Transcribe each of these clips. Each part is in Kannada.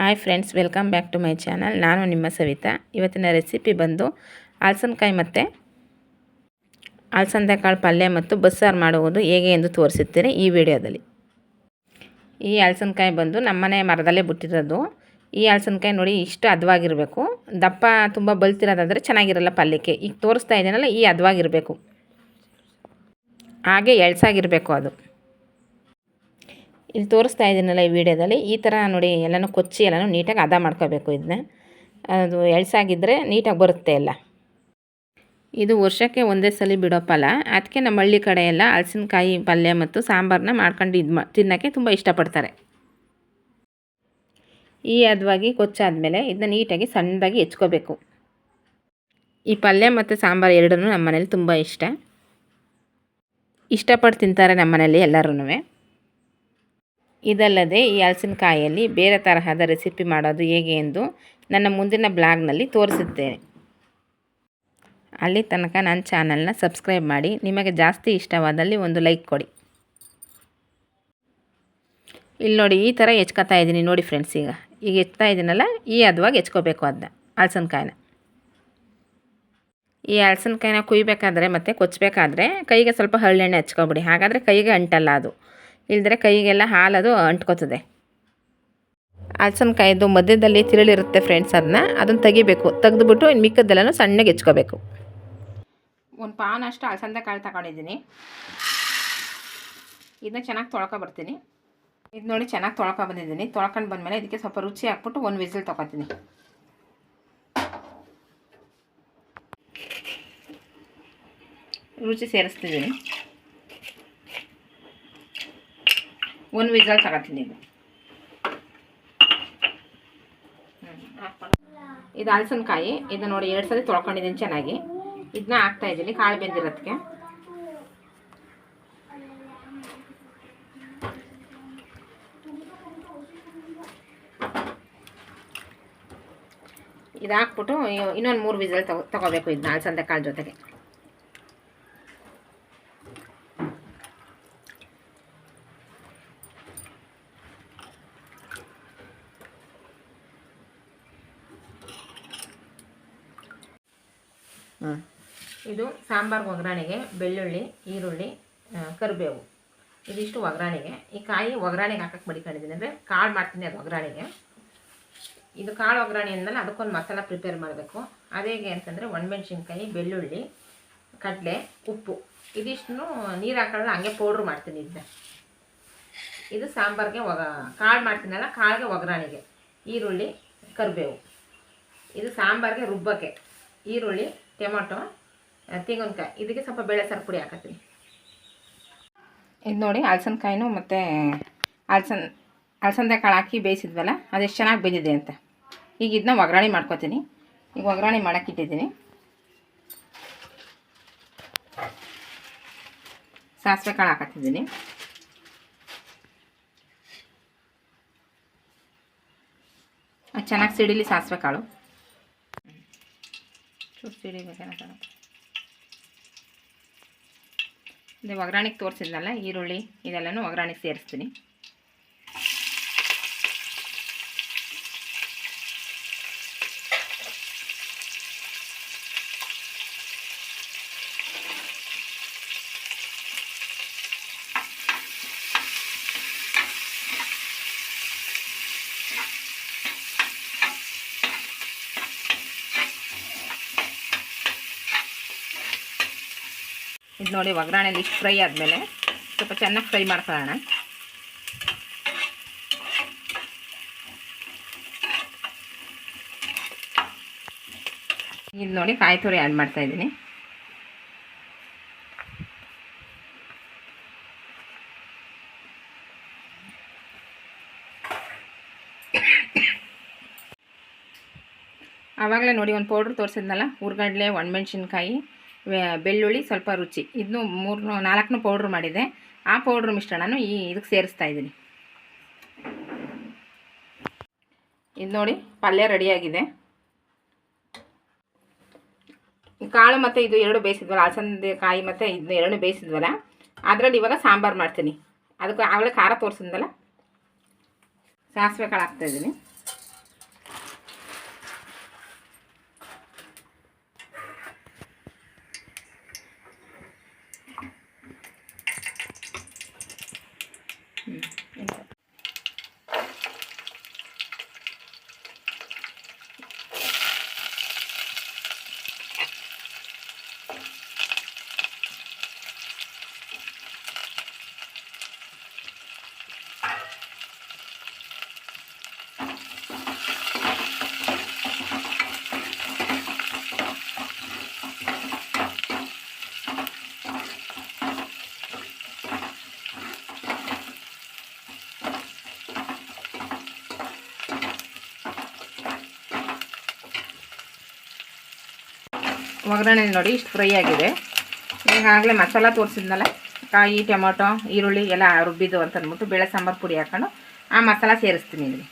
Hi friends welcome back to my channel ನಾನು ನಿಮ್ಮ ಸವಿತಾ. ಇವತ್ತಿನ ರೆಸಿಪಿ ಬಂದು ಹಲ್ಸನ್ಕಾಯಿ ಮತ್ತು ಅಲಸಂದೆಕಾಳು ಪಲ್ಯ ಮತ್ತು ಬಸ್ಸಾರು ಮಾಡುವುದು ಹೇಗೆ ಎಂದು ತೋರಿಸುತ್ತೇನೆ ಈ ವಿಡಿಯೋದಲ್ಲಿ. ಈ ಹಲ್ಸನ್ಕಾಯಿ ಬಂದು ನಮ್ಮನೆ ಮರದಲ್ಲೇ ಬಿಟ್ಟಿರೋದು. ಈ ಹಲ್ಸನ್ಕಾಯಿ ನೋಡಿ ಇಷ್ಟು ಹದವಾಗಿರಬೇಕು. ದಪ್ಪ ತುಂಬ ಬಲ್ತಿರೋದಾದರೆ ಚೆನ್ನಾಗಿರಲ್ಲ ಪಲ್ಯಕ್ಕೆ. ಈಗ ತೋರಿಸ್ತಾ ಇದ್ದೀನಲ್ಲ, ಈ ಹದವಾಗಿರಬೇಕು. ಹಾಗೆ ಎಳ್ಸಾಗಿರಬೇಕು ಅದು. ಇಲ್ಲಿ ತೋರಿಸ್ತಾ ಇದ್ದೀನಲ್ಲ ಈ ವಿಡಿಯೋದಲ್ಲಿ, ಈ ಥರ ನೋಡಿ ಎಲ್ಲನೂ ಕೊಚ್ಚಿ ಎಲ್ಲನೂ ನೀಟಾಗಿ ಹದ ಮಾಡ್ಕೋಬೇಕು ಇದನ್ನ. ಅದು ಎಳ್ಸಾಗಿದ್ದರೆ ನೀಟಾಗಿ ಬರುತ್ತೆ ಎಲ್ಲ. ಇದು ವರ್ಷಕ್ಕೆ ಒಂದೇ ಸಲ ಬಿಡೋ ಫಲ. ಅದಕ್ಕೆ ನಮ್ಮ ಹಳ್ಳಿ ಕಡೆ ಎಲ್ಲ ಹಲಸಿನಕಾಯಿ ಪಲ್ಯ ಮತ್ತು ಸಾಂಬಾರನ್ನ ಮಾಡ್ಕೊಂಡು ಇದು ಮಾ, ತಿನ್ನೋಕ್ಕೆ ತುಂಬ ಇಷ್ಟಪಡ್ತಾರೆ. ಈ ಹದವಾಗಿ ಕೊಚ್ಚಾದಮೇಲೆ ಇದನ್ನ ನೀಟಾಗಿ ಸಣ್ಣದಾಗಿ ಹೆಚ್ಕೋಬೇಕು. ಈ ಪಲ್ಯ ಮತ್ತು ಸಾಂಬಾರು ಎರಡೂ ನಮ್ಮ ಮನೇಲಿ ತುಂಬ ಇಷ್ಟ. ಇಷ್ಟಪಟ್ಟು ತಿಂತಾರೆ ನಮ್ಮ ಮನೇಲಿ ಎಲ್ಲರೂ ಇದಲ್ಲದೆ ಈ ಹಲಸಿನಕಾಯಲ್ಲಿ ಬೇರೆ ತರಹದ ರೆಸಿಪಿ ಮಾಡೋದು ಹೇಗೆ ಎಂದು ನನ್ನ ಮುಂದಿನ ಬ್ಲಾಗ್ನಲ್ಲಿ ತೋರಿಸುತ್ತೇನೆ ಅಲ್ಲಿ ತನಕ ನನ್ನ ಚಾನಲ್ನ ಸಬ್ಸ್ಕ್ರೈಬ್ ಮಾಡಿ, ನಿಮಗೆ ಜಾಸ್ತಿ ಇಷ್ಟವಾದಲ್ಲಿ ಒಂದು ಲೈಕ್ ಕೊಡಿ. ಇಲ್ಲಿ ನೋಡಿ ಈ ಥರ ಹೆಚ್ಕೊತಾ ಇದ್ದೀನಿ ನೋಡಿ ಫ್ರೆಂಡ್ಸ್ ಈಗ. ಈಗ ಹೆಚ್ತಾ ಇದ್ದೀನಲ್ಲ, ಈ ಹದವಾಗಿ ಹೆಚ್ಕೋಬೇಕು ಅದನ್ನ ಹಲಸಿನಕಾಯಿನ. ಈ ಹಲಸಿನಕಾಯಿನ ಕುಯ್ಬೇಕಾದ್ರೆ ಮತ್ತು ಕೊಚ್ಚಬೇಕಾದ್ರೆ ಕೈಗೆ ಸ್ವಲ್ಪ ಹಳ್ಳೆಣ್ಣೆ ಹಚ್ಕೊಬಿಡಿ, ಹಾಗಾದರೆ ಕೈಗೆ ಅಂಟಲ್ಲ ಅದು. ಇಲ್ದರೆ ಕೈಗೆಲ್ಲ ಹಾಲದು ಅಂಟ್ಕೋತದೆ. ಹಲಸಿನಕಾಯಿದು ಮಧ್ಯದಲ್ಲಿ ತಿರುಳಿರುತ್ತೆ ಫ್ರೆಂಡ್ಸ್ ಅದನ್ನ ಅದನ್ನು ತೆಗಿಬೇಕು. ತೆಗೆದುಬಿಟ್ಟು ಇನ್ನು ಮಿಕ್ಕದ್ದೆಲ್ಲನೂ ಸಣ್ಣಗೆ ಹೆಚ್ಕೋಬೇಕು. ಒಂದು ಪಾನ್ ಅಷ್ಟು ಕಾಳು ತಗೊಂಡಿದ್ದೀನಿ. ಇದನ್ನ ಚೆನ್ನಾಗಿ ತೊಳ್ಕೊ ಬರ್ತೀನಿ. ಇದು ನೋಡಿ ಚೆನ್ನಾಗಿ ತೊಳ್ಕೊ ಬಂದಿದ್ದೀನಿ. ತೊಳ್ಕೊಂಡು ಬಂದಮೇಲೆ ಇದಕ್ಕೆ ಸ್ವಲ್ಪ ರುಚಿ ಹಾಕ್ಬಿಟ್ಟು ಒಂದು ವಿಸಿಲ್ ತೊಗೊತೀನಿ. ರುಚಿ ಸೇರಿಸ್ತಿದ್ದೀನಿ. ಒಂದು ವಿಸಲ್ ತಗೋತೀನಿ ಇದು ಇದು ಹಲಸಿನಕಾಯಿ. ಇದು ನೋಡಿ ಎರಡು ಸಲ ತೊಳ್ಕೊಂಡಿದ್ದೀನಿ ಚೆನ್ನಾಗಿ. ಇದನ್ನ ಹಾಕ್ತಾ ಇದ್ದೀನಿ. ಕಾಳು ಬೆಂದಿರೋದಕ್ಕೆ. ಇದು ಹಾಕ್ಬಿಟ್ಟು ಇನ್ನೊಂದು ಮೂರು ವಿಸಲ್ ತಗೋ ತಗೋಬೇಕು ಇದನ್ನ ಹಲಸಂದೆ ಕಾಳು ಜೊತೆಗೆ. ಇದು ಸಾಂಬಾರ್ಗೆ ಒಗ್ಗರಣೆಗೆ ಬೆಳ್ಳುಳ್ಳಿ, ಈರುಳ್ಳಿ ಕರಿಬೇವು. ಇದಿಷ್ಟು ಒಗ್ಗರಣೆಗೆ. ಈ ಕಾಯಿ ಒಗ್ಗರಣೆಗೆ ಹಾಕಕ್ಕೆ ಮಡಿಕೊಂಡಿದ್ದೀನಿ. ಅಂದರೆ ಕಾಳು ಮಾಡ್ತೀನಿ ಅದು ಒಗ್ಗರಣೆಗೆ. ಇದು ಕಾಳು ಒಗ್ಗರಣೆ ಅಂದಮೇಲೆ ಅದಕ್ಕೊಂದು ಮಸಾಲ ಪ್ರಿಪೇರ್ ಮಾಡಬೇಕು. ಅದೇಗೆ ಅಂತಂದರೆ ಒಣಮೆಣ್ಸಿನ್ಕಾಯಿ, ಬೆಳ್ಳುಳ್ಳಿ, ಕಡಲೆ, ಉಪ್ಪು. ಇದಿಷ್ಟು ನೀರು ಹಾಕೊಳ್ಳೋದು ಹಂಗೆ ಪೌಡ್ರ್ ಮಾಡ್ತೀನಿ ಇದನ್ನ ಇದು ಸಾಂಬಾರಿಗೆ ಒಗ, ಕಾಳು ಮಾಡ್ತೀನಲ್ಲ, ಕಾಳಿಗೆ ಒಗ್ಗರಣೆಗೆ. ಈರುಳ್ಳಿ, ಕರಿಬೇವು. ಇದು ಸಾಂಬಾರಿಗೆ ರುಬ್ಬಕ್ಕೆ. ಈರುಳ್ಳಿ ಟೊಮೊಟೊ ತೆಂಗಿನಕಾಯಿ. ಇದಕ್ಕೆ ಸ್ವಲ್ಪ ಬೇಳೆ ಸಾರು ಪುಡಿ ಹಾಕತ್ತೀನಿ. ಇದು ನೋಡಿ ಹಲಸನ್ಕಾಯಿನೂ ಮತ್ತು ಹಲ್ಸನ್ ಹಲಸಂದೆ ಕಾಳು ಹಾಕಿ ಬೇಯಿಸಿದ್ವಲ್ಲ ಅದೆಷ್ಟು ಚೆನ್ನಾಗಿ ಬೆಂದಿದೆ ಅಂತ. ಈಗ ಇದನ್ನ ಒಗ್ಗರಣೆ ಮಾಡ್ಕೊತೀನಿ. ಈಗ ಒಗ್ಗರಣೆ ಮಾಡೋಕ್ಕಿಟ್ಟಿದ್ದೀನಿ ಸಾಸಿವೆ ಕಾಳು ಹಾಕತ್ತಿದ್ದೀನಿ. ಚೆನ್ನಾಗಿ ಸಿಡಿಲಿ ಸಾಸಿವೆ ಕಾಳು. ಚೂರು ಸಿಡಿಬೇಕೇನ ಅದೇ ಒಗ್ಗರಣೆಗೆ ತೋರಿಸಿದ್ನಲ್ಲ ಈರುಳ್ಳಿ ಇದೆಲ್ಲನೂ ಒಗ್ಗರಣೆಗೆ ಸೇರಿಸ್ತೀನಿ. ಇದು ನೋಡಿ ಒಗ್ಗರಣೆಯಲ್ಲಿ ಇಷ್ಟು ಫ್ರೈ ಆದಮೇಲೆ ಸ್ವಲ್ಪ ಚೆನ್ನಾಗಿ ಫ್ರೈ ಮಾಡ್ಕೊಳ್ಳೋಣ. ಇದು ನೋಡಿ ಕಾಯಿ ತುರಿ ಆ್ಯಡ್ ಮಾಡ್ತಾ ಇದ್ದೀನಿ. ಆವಾಗಲೇ ನೋಡಿ ಒಂದು ಪೌಡ್ರ್ ತೋರಿಸಿದ್ನಲ್ಲ, ಹುರ್ಗಡ್ಲೆ, ಒಣಮೆಣ್ಸಿನ್ಕಾಯಿ. ಬೆಳ್ಳುಳ್ಳಿ ಸ್ವಲ್ಪ ರುಚಿ. ಇದನ್ನು ಮೂರು ನಾಲ್ಕನ್ನು ಪೌಡ್ರ್ ಮಾಡಿದೆ. ಆ ಪೌಡ್ರ್ ಮಿಶ್ರಣನು ಈ ಇದಕ್ಕೆ ಸೇರಿಸ್ತಾ ಇದ್ದೀನಿ. ಇದು ನೋಡಿ, ಪಲ್ಯ ರೆಡಿಯಾಗಿದೆ ಕಾಳು ಮತ್ತು ಇದು ಎರಡು ಬೇಯಿಸಿದ್ವಲ್ಲ ಅಲಸಂದೆ ಕಾಯಿ ಮತ್ತು ಇದನ್ನ ಎರಡು ಬೇಯಿಸಿದ್ವಲ್ಲ, ಅದರಲ್ಲಿ ಇವಾಗ ಸಾಂಬಾರು ಮಾಡ್ತೀನಿ. ಅದಕ್ಕೆ ಆವಾಗಲೇ ಖಾರ ತೋರಿಸಿದ್ನಲ್ಲ, ಸಾಸಿವೆ ಕಾಳು ಹಾಕ್ತಾಯಿದ್ದೀನಿ ಒಗ್ಗರಣೆ ನೋಡಿ ಇಷ್ಟು ಫ್ರೈ ಆಗಿದೆ. ಈಗಾಗಲೇ ಮಸಾಲ ತೋರಿಸಿದ್ನಲ್ಲ, ಕಾಯಿ, ಟೊಮೊಟೊ, ಈರುಳ್ಳಿ ಎಲ್ಲ ರುಬ್ಬಿದ್ದು ಅಂತ ಅಂದ್ಬಿಟ್ಟು ಬೇಳೆ ಸಾಂಬಾರು ಪುಡಿ ಹಾಕೊಂಡು ಆ ಮಸಾಲ ಸೇರಿಸ್ತೀನಿ ಇಲ್ಲಿ.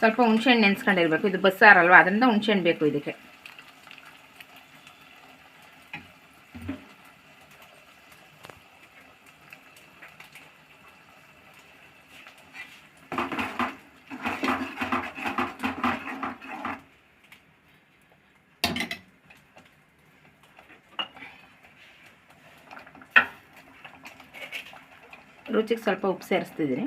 ಸ್ವಲ್ಪ ಹುಣಸೆಹಣ್ಣು ನೆನೆಸ್ಕೊಂಡಿರ್ಬೇಕು. ಇದು ಬಸ್ಸಾರಲ್ವ? ಅದರಿಂದ ಹುಣಸೆಹಣ್ಣು ಬೇಕು ಇದಕ್ಕೆ. ರುಚಿಗೆ ಸ್ವಲ್ಪ ಉಪ್ಪು ಸೇರಿಸ್ತಿದ್ದೀನಿ.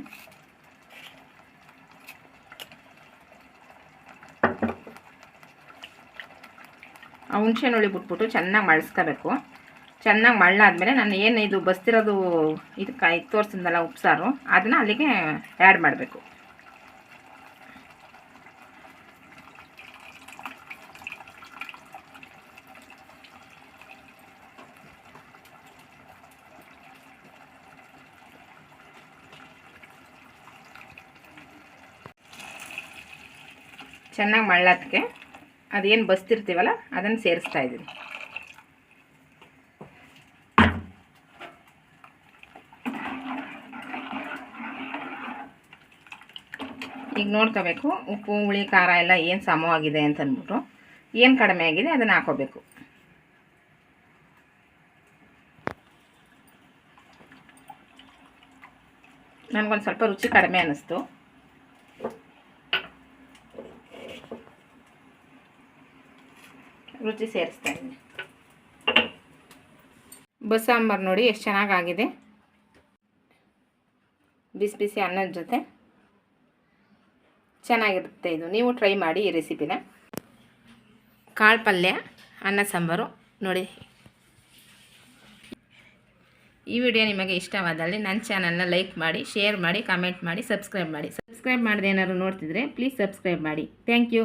ಹುಣ್ಸೆಹಣ್ಣು ಹುಳಿ ಬಿಟ್ಬಿಟ್ಟು ಚೆನ್ನಾಗಿ ಮಳ್ಸ್ಕೋಬೇಕು. ಚೆನ್ನಾಗಿ ಮಳ್ಳಾದ್ಮೇಲೆ ನಾನು ಏನು ಇದು ಬಸ್ತಿರೋದು ಇದು ಕಾಯಿ ತೋರಿಸಿದ್ನಲ್ಲ ಉಪ್ಸಾರು, ಅದನ್ನು ಅಲ್ಲಿಗೆ ಆ್ಯಡ್ ಮಾಡಬೇಕು. ಚೆನ್ನಾಗಿ ಮಳ್ಳೋದಕ್ಕೆ ಅದೇನು ಬಸ್ತಿರ್ತೀವಲ್ಲ ಅದನ್ನು ಸೇರಿಸ್ತಾ ಇದ್ದೀನಿ. ಈಗ ನೋಡ್ಕೋಬೇಕು, ಉಪ್ಪು, ಹುಳಿ, ಖಾರ ಎಲ್ಲ ಏನು ಸಮವಾಗಿದೆ ಅಂತ ಅಂದ್ಬಿಟ್ಟು, ಏನು ಕಡಿಮೆ ಆಗಿದೆ ಅದನ್ನು ಹಾಕೋಬೇಕು. ನನಗೊಂದು ಸ್ವಲ್ಪ ರುಚಿ ಕಡಿಮೆ ಅನ್ನಿಸ್ತು ರುಚಿ ಸೇರಿಸ್ತಾ ಇದ್ದೀನಿ. ಬಸ್ಸಾಂಬಾರು ನೋಡಿ ಎಷ್ಟು ಚೆನ್ನಾಗಾಗಿದೆ. ಬಿಸಿ ಬಿಸಿ ಅನ್ನದ ಜೊತೆ ಚೆನ್ನಾಗಿರುತ್ತೆ ಇದು. ನೀವು ಟ್ರೈ ಮಾಡಿ ಈ ರೆಸಿಪಿನ ಕಾಳು ಪಲ್ಯ, ಅನ್ನ ಸಾಂಬಾರು ನೋಡಿ. ಈ ವಿಡಿಯೋ ನಿಮಗೆ ಇಷ್ಟವಾದಲ್ಲಿ ನನ್ನ ಚಾನಲ್ನ ಲೈಕ್ ಮಾಡಿ ಶೇರ್ ಮಾಡಿ ಕಮೆಂಟ್ ಮಾಡಿ ಸಬ್ಸ್ಕ್ರೈಬ್ ಮಾಡಿ. ಸಬ್ಸ್ಕ್ರೈಬ್ ಮಾಡದೆ ಏನಾದ್ರು ನೋಡ್ತಿದ್ರೆ ಪ್ಲೀಸ್ ಸಬ್ಸ್ಕ್ರೈಬ್ ಮಾಡಿ. Thank you